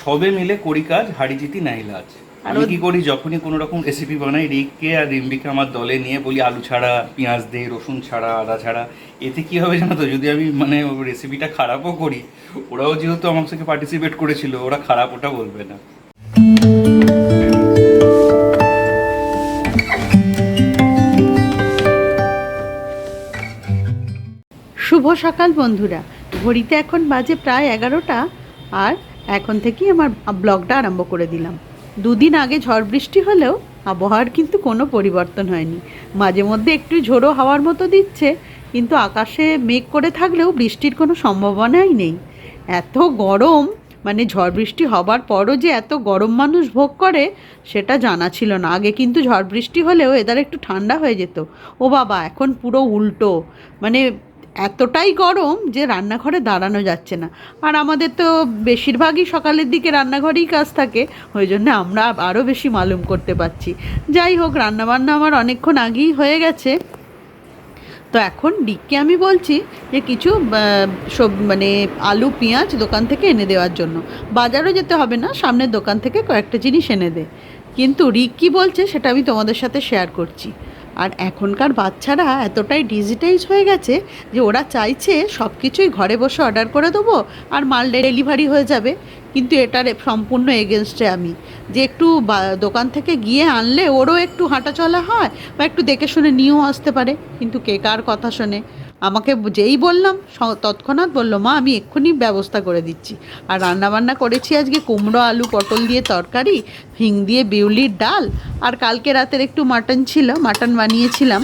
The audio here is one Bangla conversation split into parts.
সবে মিলে করি কাজ হাড়ি জিতি নাই লাজ। আমি কি করি? যখনই কোনো রকম রেসিপি বানাই রিককে আর রিম্বিকে আমার দলে নিয়ে বলি আলু ছাড়া পেঁয়াজ দে রসুন ছাড়া আদা ছাড়া। এতে কি হবে জানো তো? যদি আমি মানে রেসিপিটা খারাপও করি ওরাও যেহেতু আমার সাথে পার্টিসিপেট করেছিল ওরা খারাপ ওটা বলবে না। শুভ সকাল বন্ধুরা। ঘড়িতে এখন বাজে প্রায় এগারোটা আর এখন থেকেই আমার ব্লগটা আরম্ভ করে দিলাম। দুদিন আগে ঝড় বৃষ্টি হলেও আবহাওয়ার কিন্তু কোনো পরিবর্তন হয়নি। মাঝে মধ্যে একটু ঝোড়ো হাওয়ার মতো দিচ্ছে, কিন্তু আকাশে মেঘ করে থাকলেও বৃষ্টির কোনো সম্ভাবনাই নেই। এত গরম মানে ঝড় বৃষ্টি হবার পরও যে এত গরম মানুষ ভোগ করে, সেটা জানা ছিল না। আগে কিন্তু ঝড় বৃষ্টি হলেও এদের একটু ঠান্ডা হয়ে যেত। ও বাবা, এখন পুরো উল্টো। মানে এতটাই গরম যে রান্নাঘরে দাঁড়ানো যাচ্ছে না। আর আমাদের তো বেশিরভাগই সকালের দিকে রান্নাঘরেই কাজ থাকে, ওই জন্য আমরা আরও বেশি মালুম করতে পারছি। যাই হোক, রান্নাবান্না আমার অনেকক্ষণ আগেই হয়ে গেছে। তো এখন ডিককে আমি বলছি যে কিছু সব মানে আলু, পেঁয়াজ দোকান থেকে এনে দেওয়ার জন্য। বাজারও যেতে হবে না, সামনের দোকান থেকে কয়েকটা জিনিস এনে দে। কিন্তু রিক কী বলছে সেটা আমি তোমাদের সাথে শেয়ার করছি। আর এখনকার বাচ্চারা এতটাই ডিজিটাইজ হয়ে গেছে যে ওরা চাইছে সব কিছুই ঘরে বসে অর্ডার করে দেবো আর মাল ডেলিভারি হয়ে যাবে। কিন্তু এটার সম্পূর্ণ এগেনস্টে আমি। যে একটু দোকান থেকে গিয়ে আনলে ওরও একটু হাঁটা চলা হয় বা একটু দেখে শুনে নিয়েও আসতে পারে। কিন্তু কে কার কথা শোনে? আমাকে যেই বললাম তৎক্ষণাৎ বলল, মা, আমি এক্ষুনি ব্যবস্থা করে দিচ্ছি। আর রান্নাবান্না করেছি আজকে কুমড়ো, আলু, পটল দিয়ে তরকারি, হিং দিয়ে বিউলির ডাল, আর কালকে রাতের একটু মাটন ছিল, মাটন বানিয়েছিলাম।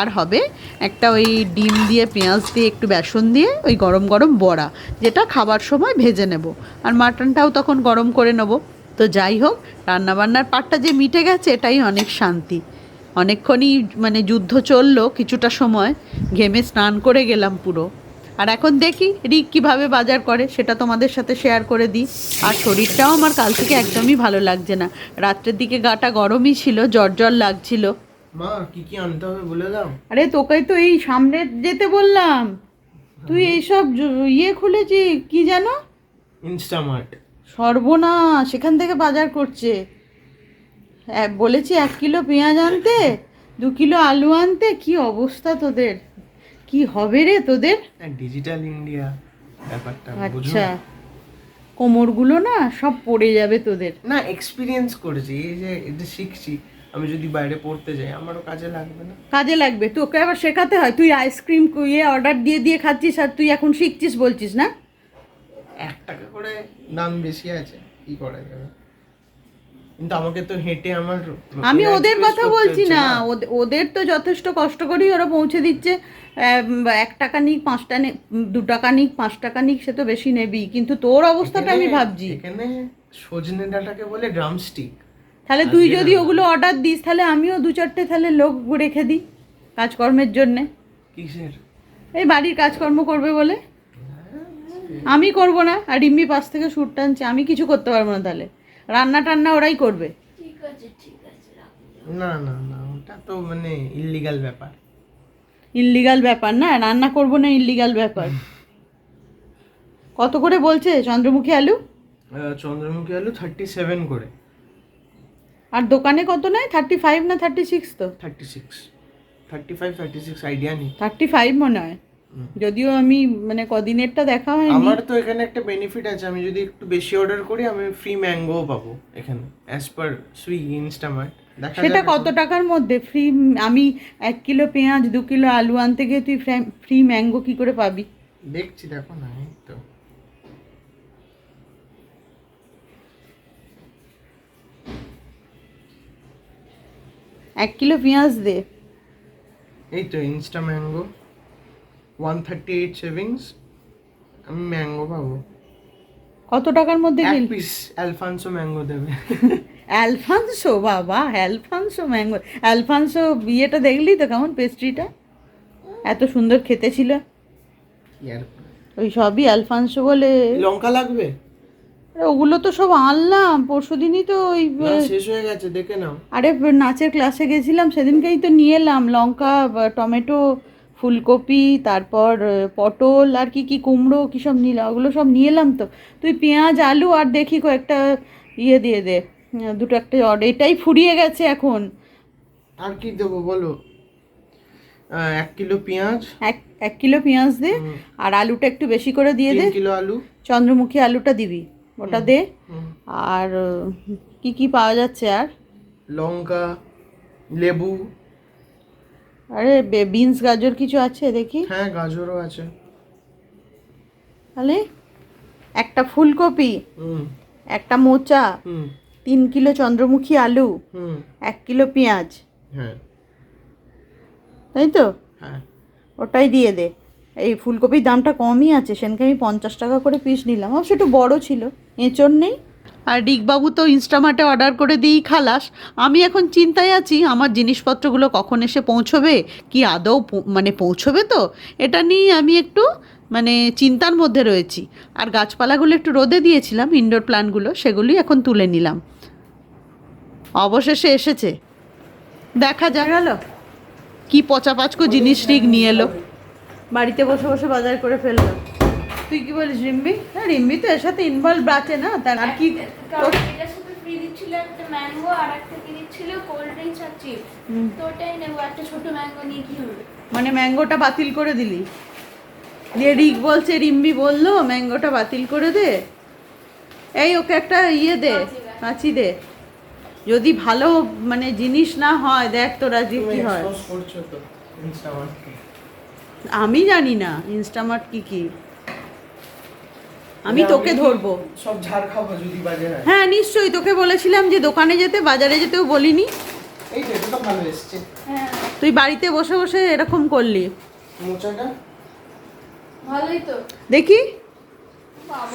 আর হবে একটা ওই ডিম দিয়ে, পেঁয়াজ দিয়ে, একটু বেসন দিয়ে, ওই গরম গরম বড়া, যেটা খাবার সময় ভেজে নেব। আর মাটনটাও তখন গরম করে নেব। তো যাই হোক, রান্নাবান্নার পাটটা যে মিটে গেছে, এটাই অনেক শান্তি। অনেকক্ষণই মানে যুদ্ধ চলল কিছুটা সময় ঘেমে স্নান করে গেলাম পুরো। আর এখন দেখি রিক কীভাবে বাজার করে সেটা তোমাদের সাথে শেয়ার করে দিই। আর শরীরটাও আমার কাল থেকে একদমই ভালো লাগছে না। রাত্রের দিকে গাটা গরমই ছিল জ্বর জ্বর লাগছিল। মা কি কি আনতে হবে বলে দাও। আরে তোকে তো এই সামনে যেতে বললাম। তুই এইসব ইয়ে খুলেছি কি জানো ইনস্টামার্ট সর্বনা সেখান থেকে বাজার করছে। বলেছি এক কিলো পেঁয়াজ আনতে দু কিলো আলু আনতে কি অবস্থা তোদের? কি হবে রে তোদের? ডিজিটাল ইন্ডিয়া ব্যাপারটা আচ্ছা। কোমরগুলো না সব পড়ে যাবে তোদের। না এক্সপিরিয়েন্স করেছি এই যে এটা শিখছি আমি যদি বাইরে পড়তে যাই আমারও কাজে লাগবে না। কাজে লাগবে তোকে আবার শেখাতে হয় তুই আইসক্রিম ইয়ে অর্ডার দিয়ে দিয়ে খাচ্ছিস আর তুই এখন শিখছিস বলছিস না? এক টাকা করে দাম বেশি আছে কি করা যাবে? কিন্তু আমাকে তো হেঁটে আমার আমি ওদের কথা বলছি না। ওদে- ওদের তো যথেষ্ট কষ্ট করেই ওরা পৌঁছে দিচ্ছে। এক টাকা নিক পাঁচটা নে দু টাকা নিক পাঁচ টাকা নিক সে তো বেশি নেবি কিন্তু তোর অবস্থাটা আমি ভাবছি। এখানে সজনে ডাটাকে বলে ড্রামস্টিক। তাহলে তুই যদি ওগুলো অর্ডার দিস তাহলে আমিও দু চারটে তাহলে লোক রেখে দিই কাজকর্মের জন্যে। কিসের? এই বাড়ির কাজকর্ম করবে বলে। আমি করব না আর রিম্মি পাশ থেকে সুট টানছে আমি কিছু করতে পারব না তাহলে। রান্না টান্না ওরাই করবে। না না না ওটা তো মানে ইলিগাল ব্যাপার। ইল্লিগাল ব্যাপার না রান্না করব না ইল্লিগাল ব্যাপার। কত করে বলছে চন্দ্রমুখী আলু? চন্দ্রমুখী আলু থার্টি সেভেন করে। আর দোকানে কত নেয়? থার্টি ফাইভ না থার্টি সিক্স তো? Thirty six thirty five thirty six idea নেই। থার্টি ফাইভ মনে হয়। যদিও আমি মানে কদিনেরটা দেখা হয়নি। আমার তো এখানে একটা বেনিফিট আছে আমি যদি একটু বেশি অর্ডার করি আমি ফ্রি ম্যাঙ্গো পাবো এখানে অ্যাজ পার সুইগি ইনস্টামার্ট দেখা সেটা কত টাকার মধ্যে? ফ্রি আমি এক কিলো পেঁয়াজ দু কিলো আলু আনতে গিয়ে তুই ফ্রি ম্যাঙ্গো কি করে পাবি? দেখছি দেখো না এই তো। এক কিলো পেঁয়াজ দে। এই তো insta mango one thirty eight savings আমি ম্যাঙ্গো পাবো। কত টাকার মধ্যে এক পিস অ্যালফানসো ম্যাঙ্গো দেবে। অ্যালফানসো বাবা অ্যালফানসো ম্যাঙ্গো অ্যালফানসো বিয়েটা দেখলি তো কেমন পেস্ট্রিটা এত সুন্দর খেতে ছিল। ওই সবই অ্যালফানসো বলে। লঙ্কা লাগবে? ওগুলো তো সব আনলাম পরশু দিনই তো ওই শেষ হয়ে গেছে দেখে নাও। আরে নাচের ক্লাসে গেছিলাম সেদিনকেই তো নিয়ে এলাম লঙ্কা টমেটো ফুলকপি তারপর পটল আর কি কি কুমড়ো কী সব নিলাম ওগুলো সব নিয়ে এলাম তো। তুই পেঁয়াজ আলু আর দেখি কয়েকটা ইয়ে দিয়ে দে। দুটো একটা অর্ডার এটাই ফুরিয়ে গেছে এখন। আর কি দেবো বলো? এক কিলো পেঁয়াজ। এক এক কিলো পেঁয়াজ দে আর আলুটা একটু বেশি করে দিয়ে দে। কিলো আলু। চন্দ্রমুখী আলুটা দিবি ওটা দে। আর কি কি পাওয়া যাচ্ছে আর? লঙ্কা লেবু। আরে বিনস গাজর কিছু আছে দেখি? হ্যাঁ গাজরও আছে। তাহলে একটা ফুলকপি একটা মোচা তিন কিলো চন্দ্রমুখী আলু হুম। এক কিলো পেঁয়াজ। হ্যাঁ। তাই তো? হ্যাঁ। ওটাই দিয়ে দে। এই ফুলকপির দামটা কমই আছে। সেনকে আমি পঞ্চাশ টাকা করে পিস নিলাম। অবশ্য একটু বড় ছিল। এঁচড় নেই। আর ডিগবাবু তো ইনস্টামার্টে অর্ডার করে দিই খালাস। আমি এখন চিন্তায় আছি আমার জিনিসপত্রগুলো কখন এসে পৌঁছবে? কি আদৌ মানে পৌঁছবে তো? এটা নিয়ে আমি একটু মানে চিন্তার মধ্যে রয়েছি। আর গাছপালাগুলো একটু রোদে দিয়েছিলাম ইনডোর প্ল্যান্টগুলো সেগুলি এখন তুলে নিলাম। অবশেষে এসেছে। দেখা যা গেল? কি পচা পাচকো জিনিস রিক নিয়ে এলো। বাড়িতে বসে বসে বাজার করে ফেলল। তুই কি বলিস রিম্বি হ্যাঁ রিম্বি তো এর সাথে ইনভলভ আছে না? তার আর কি কারণ এটার সাথে ফ্রি দিচ্ছিল একটা ম্যাঙ্গো আর একটা কি দিচ্ছিল? কোল্ড ড্রিঙ্কস আর চিপস তো ওটাই নেব একটা ছোট ম্যাঙ্গো নিয়ে কি হবে? মানে ম্যাঙ্গোটা বাতিল করে দিলি। দিয়ে রিক বলছে রিম্বি বলল ম্যাঙ্গোটা বাতিল করে দে। এই ওকে একটা ইয়ে দে কাঁচি দে। যদি ভালো মানে জিনিস না হয় দেখ তোরা যে কি হয়। আমি জানি না ইনস্টামার্ট কি কি। আমি তোকে ধরবো। সব ঝাড় খাব যদি বাজে হয়। হ্যাঁ নিশ্চয়ই তোকে বলেছিলাম যে দোকানে যেতে বাজারে যেতেও বলিনি। এই যে এটা ভালো এসছে। হ্যাঁ তুই বাড়িতে বসে বসে এরকম করলি। মোচাটা? ভালোই তো। দেখি।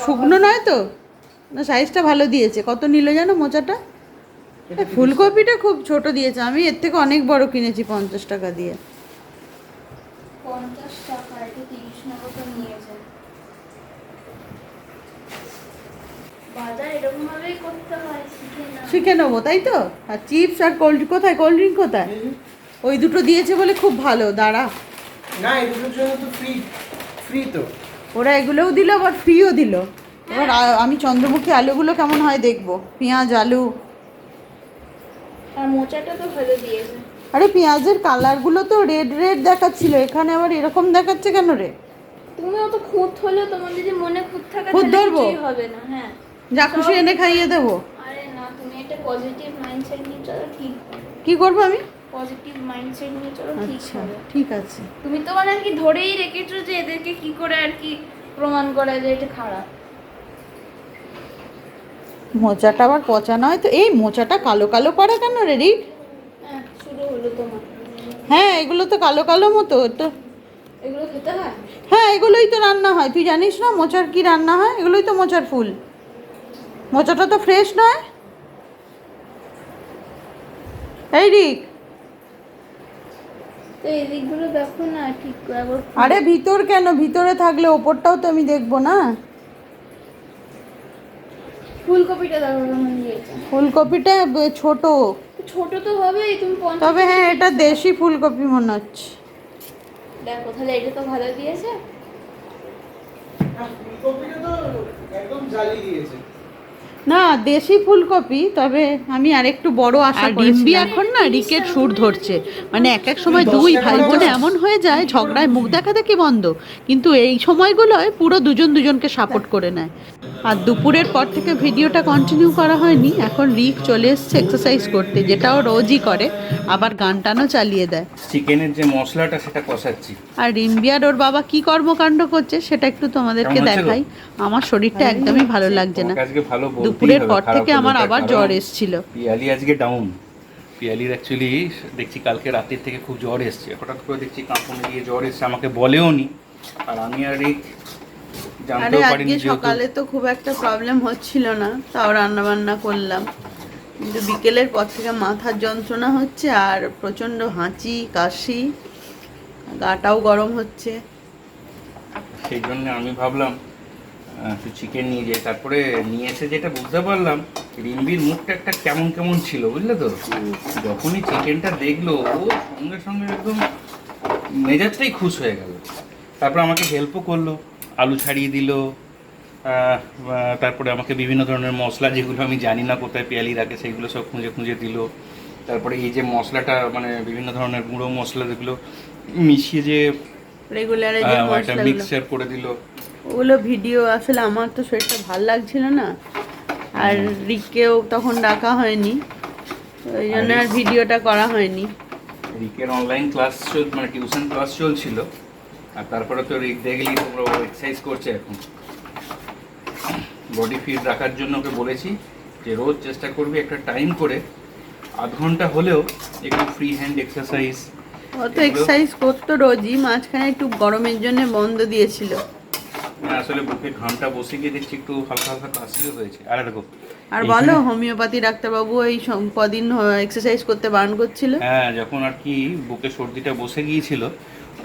শুকনো নয় তো? না সাইজটা ভালো দিয়েছে। কত নিল জানো মোচাটা? ফুলকপিটা খুব ছোট দিয়েছে। আমি এর থেকে অনেক বড় কিনেছি পঞ্চাশ টাকা দিয়ে। পঞ্চাশ টাকা এটা তিরিশ না কত নিয়েছে বাজার এরকম ভাবেই করতে হয় শিখে নেব তাই তো? আর চিপস আর কোল্ড কোথায়? কোল্ড ড্রিঙ্ক কোথায়? ওই দুটো দিয়েছে বলে খুব ভালো দাঁড়া। না এই দুটোর জন্য তো ফ্রি ফ্রি তো। ওরা এগুলোও দিল আবার ফ্রিও দিল। এবার আমি চন্দ্রমুখী আলুগুলো কেমন হয় দেখব? পেঁয়াজ আলু। আর মোচাটা তো ভালো দিয়েছে। আরে পেঁয়াজের কালারগুলো তো রেড রেড দেখাচ্ছিল। এখানে আবার এরকম দেখাচ্ছে কেন রে? তুমি অত খুঁত হলেও তোমার যদি মনে খুঁত থাকে খুঁত ধরবো? হবে না হ্যাঁ। যা খুশি এনে খাইয়ে দেবো। আরে না তুমি একটা পজিটিভ মাইন্ডসেট নিয়ে চলো ঠিক কি করব আমি? পজিটিভ মাইন্ডসেট নিয়ে চলো ঠিক আচ্ছা হবে ঠিক আছে। তুমি তো মানে আর কি ধরেই রেখেছো যে এদেরকে কি করে আর কি প্রমাণ করা যায় এটা খারাপ। মোচাটা আবার পচা নয় তো? এই মোচাটা কালো কালো করা কেন রে রিক হ্যাঁ শুরু হলো তোমার হ্যাঁ। এগুলো তো কালো কালো মতো তো। এগুলো খেতে হয়? হ্যাঁ এগুলোই তো রান্না হয়। তুই জানিস না মোচার কি রান্না হয়? এগুলোই তো মোচার ফুল। মোচাটা তো ফ্রেশ নয়? এই রিক। এই দিকগুলো দেখো না ঠিক আরে ভিতর কেন? ভিতরে থাকলে ওপরটাও তো আমি দেখব না। ফুলকপিটা দেখো ফুলকপিটা ছোট। ছোট তো হবেই তুমি তবে হ্যাঁ এটা দেশি ফুলকপি মনে হচ্ছে। দেখো তাহলে এটা তো ভালো দিয়েছে। ফুলকপিটা তো একদম জালি দিয়েছে। না দেশি ফুলকপি তবে আমি আরেকটু বড় আশা করি ডিম্বি এখন না রিকেট সুর ধরছে। মানে এক এক সময় দুই ভাই বোনে এমন হয়ে যায় ঝগড়ায় মুখ দেখা দেখি বন্ধ। কিন্তু এই সময়গুলোয় পুরো দুজন দুজনকে সাপোর্ট করে নেয়। আর দুপুরের পর থেকে ভিডিওটা কন্টিনিউ করা হয়নি। এখন রিক চলে এসছে এক্সারসাইজ করতে যেটা ও রোজই করে আবার গান টানও চালিয়ে দেয়। চিকেনের যে মশলাটা সেটা কষাচ্ছি। আর রিম্বিয়ার ওর বাবা কি কর্মকাণ্ড করছে সেটা একটু তোমাদেরকে? দেখাই। আমার শরীরটা একদমই ভালো লাগছে না। আজকে ভালো দুপুরের পর থেকে আমার আবার জ্বর এসেছিল। পিয়ালি আজকে ডাউন পিয়ালির অ্যাকচুয়ালি দেখছি কালকে রাতের থেকে খুব জ্বর এসছে। হঠাৎ করে দেখছি কাঁপুনে গিয়ে জ্বর এসছে আমাকে বলেও নি। আর আমি আর এই আরে আজকে পারিনি সকালে তো খুব একটা প্রবলেম হচ্ছিল না তাও রান্না বান্না করলাম। কিন্তু বিকেলের পর থেকে মাথার যন্ত্রণা হচ্ছে আর প্রচণ্ড হাঁচি কাশি গাটাও গরম হচ্ছে। সেই জন্য আমি ভাবলাম একটু চিকেন নিয়ে যাই তারপরে নিয়ে এসে যেটা বুঝতে পারলাম রিম্বির মুখটা একটা কেমন কেমন ছিল বুঝলে তো? যখনই চিকেনটা দেখল ও সঙ্গে সঙ্গে একদম মেজাজটাই খুশ হয়ে গেল। তারপর আমাকে হেল্পও করল আলু ছাড়িয়ে দিল তারপরে আমাকে বিভিন্ন ধরনের মশলা যেগুলো আমি জানি না কোথায় পেয়ালি রাখে সেগুলো সব খুঁজে খুঁজে দিল। তারপরে এই যে মশলাটা মানে বিভিন্ন ধরনের গুঁড়ো মশলা যেগুলো মিশিয়ে যে মিক্সচার করে দিল। ওগুলো ভিডিও আসলে আমার তো শরীরটা ভালো লাগছিল না। আর রিককেও তখন ডাকা হয়নি। ওই জন্য আর ভিডিওটা করা হয়নি। রিকের অনলাইন ক্লাস চল মানে টিউশন ক্লাস চলছিল। আর তারপরে তো রিক দেখলি তোমরা এক্সারসাইজ করছে এখন। বডি ফিট রাখার জন্য ওকে বলেছি যে রোজ চেষ্টা করবি একটা টাইম করে আধ ঘণ্টা হলেও একটু ফ্রি হ্যান্ড এক্সারসাইজ ও তো এক্সারসাইজ করতো রোজই মাঝখানে একটু গরমের জন্য বন্ধ দিয়েছিল। আসলে বুকে ঘামটা বসে গিয়ে দেখছি একটু হালকা হালকা কাশিও হয়েছে। আরে দেখো আর বলো হোমিওপ্যাথি ডাক্তারবাবু এই কদিন এক্সারসাইজ করতে বারণ করছিল? হ্যাঁ যখন আর কি বুকে সর্দিটা বসে গিয়েছিল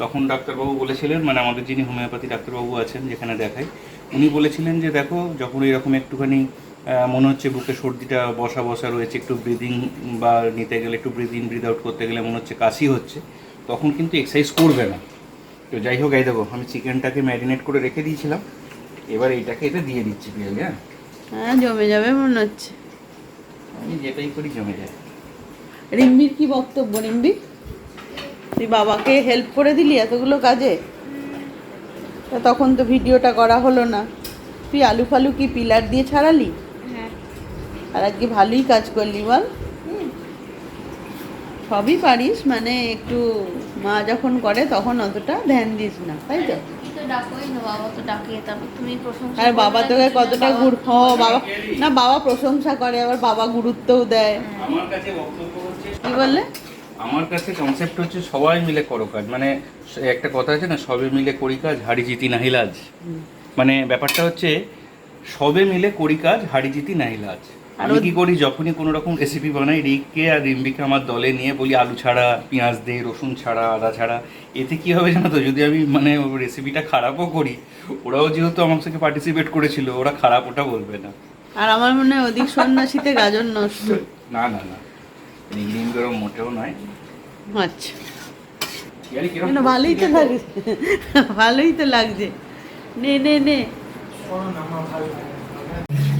তখন ডাক্তারবাবু বলেছিলেন মানে আমাদের যিনি হোমিওপ্যাথি ডাক্তারবাবু আছেন যেখানে দেখাই উনি বলেছিলেন যে দেখো যখন এরকম একটুখানি মনে হচ্ছে বুকে সর্দিটা বসা বসা রয়েছে একটু ব্রিদিং বা নিতে গেলে একটু ব্রিদ ইন ব্রিদ আউট করতে গেলে মনে হচ্ছে কাশি হচ্ছে তখন কিন্তু এক্সারসাইজ করবে না। তো যাই হোক এই দেখো আমি চিকেনটাকে ম্যারিনেট করে রেখে দিয়েছিলাম। এবার এইটাকে এটা দিয়ে দিচ্ছি পিয়ালি হ্যাঁ? হ্যাঁ জমে যাবে মনে হচ্ছে। আমি যেটাই করি জমে যায়। রিম্বির কি বক্তব্য রিম্বি? তুই বাবাকে হেল্প করে দিলি এতগুলো কাজে? তা তখন তো ভিডিওটা করা হলো না। তুই আলু ফালু কি পিলার দিয়ে ছাড়ালি? হ্যাঁ। আর আজকে ভালোই কাজ করলি বল। সবই পারিস মানে একটু মা যখন করে তখন অতটা ধ্যান দিস না তাই তো? তুমি তো না বাবা তো ডাকিয়ে তুমি আর বাবা তোকে কতটা গুরু হ বাবা। না বাবা প্রশংসা করে আবার বাবা গুরুত্বও দেয়। আমার কাছে বক্তব্য হচ্ছে কি বললে? আমার কাছে কনসেপ্ট হচ্ছে সবাই মিলে করো কাজ। মানে একটা কথা আছে না সবে মিলে করি কাজ হাড়ি জিতি নাহিলাজ মানে ব্যাপারটা হচ্ছে সবে মিলে করি কাজ হাড়ি জিতি নাহিলাজ আমি কি করি? যখনই কোনো রকম রেসিপি বানাই রিককে আর রিম্বিকে আমার দলে নিয়ে বলি আলু ছাড়া পেঁয়াজ দে রসুন ছাড়া আদা ছাড়া এতে কি হবে জানো তো? যদি আমি মানে রেসিপিটা খারাপও করি ওরাও যেহেতু আমার সাথে পার্টিসিপেট করেছিল ওরা খারাপ ওটা বলবে না। আর আমার মনে হয় অধিক সন্ন্যাসীতে গাজন নষ্ট। না না না। রিম্বিরও মোটেও নয়। আচ্ছা। ভালোই তো লাগছে। ভালোই তো লাগছে। নে নে নে।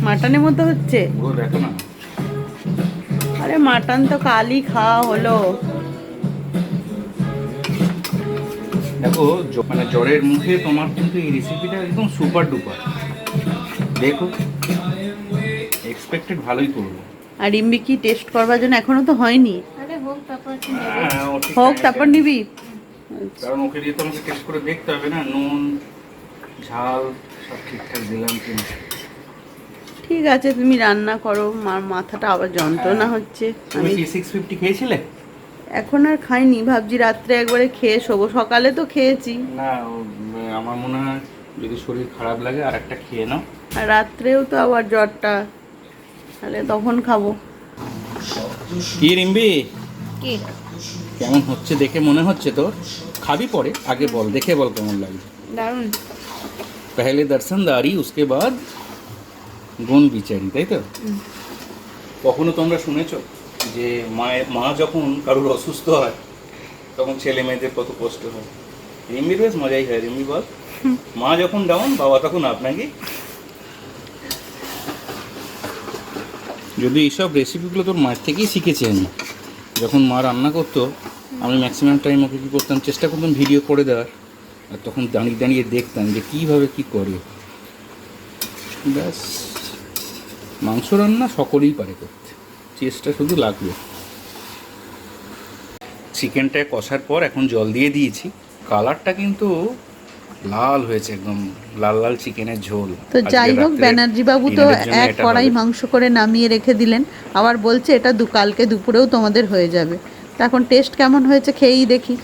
মাটনের মতো হচ্ছে? ও দেখো আরে মাটন তো কালই খাওয়া হলো। দেখো মানে জ্বরের মুখে তোমার কিন্তু এই রেসিপিটা একদম সুপার ডুপার দেখো এক্সপেক্টেড ভালোই করব। আর ইম্বি কি টেস্ট করবার জন্য এখনও তো হয়নি? আরে হোক হ্যাঁ। তারপর নিবি। কারণ ওকে দিয়ে তো আমাকে টেস্ট করে দেখতে হবে না নুন ঝাল সব ঠিকঠাক দিলাম কিনা ঠিক আছে তুমি রান্না করো। মার মাথাটা আবার যন্ত্রণা হ্যাঁ। হচ্ছে। আমি সিক্স খেয়েছিলে? এখন আর খাইনি ভাবছি রাত্রে একবারে খেয়ে শোবো। সকালে তো খেয়েছি। না আমার মনে হয় যদি শরীর খারাপ লাগে আর একটা খেয়ে নাও। আর রাত্রেও তো আবার জ্বরটা। তাহলে তখন খাব। কি রিম্বি কি? কেমন হচ্ছে দেখে মনে হচ্ছে তোর? খাবি পরে আগে বল দেখে বল কেমন লাগে। দারুণ। পহলে দর্শন দারি উসকে বাদ গুণ বিচারি তাই তো? কখনো তোমরা শুনেছো যে মায়ের মা যখন কারোর অসুস্থ হয় তখন ছেলে মেয়েদের কত কষ্ট হয়? রিম্বির বেশ মজাই হয় রিম্বি বল। মা যখন ডাউন বাবা তখন আপনাকে। যদি এইসব রেসিপিগুলো তোর মায়ের থেকেই শিখেছি আমি যখন মা রান্না করতো আমি ম্যাক্সিমাম টাইম ওকে কী করতাম চেষ্টা করতাম ভিডিও করে দেওয়ার। আর তখন দাঁড়িয়ে দাঁড়িয়ে দেখতাম যে কীভাবে কী করে। ব্যাস। মাংস রান্না সকলেই পারে করতে। চেষ্টা শুধু লাগবে। চিকেনটা কষার পর এখন জল দিয়ে দিয়েছি। কালারটা কিন্তু লাল হয়েছে একদম লাল লাল চিকেনের ঝোল। তো যাই হোক ব্যানার্জি বাবু তো এক কড়াই মাংস করে নামিয়ে রেখে দিলেন। আবার বলছে এটা দু কালকে দুপুরেও তোমাদের হয়ে যাবে। তা এখন টেস্ট কেমন হয়েছে খেয়েই দেখি।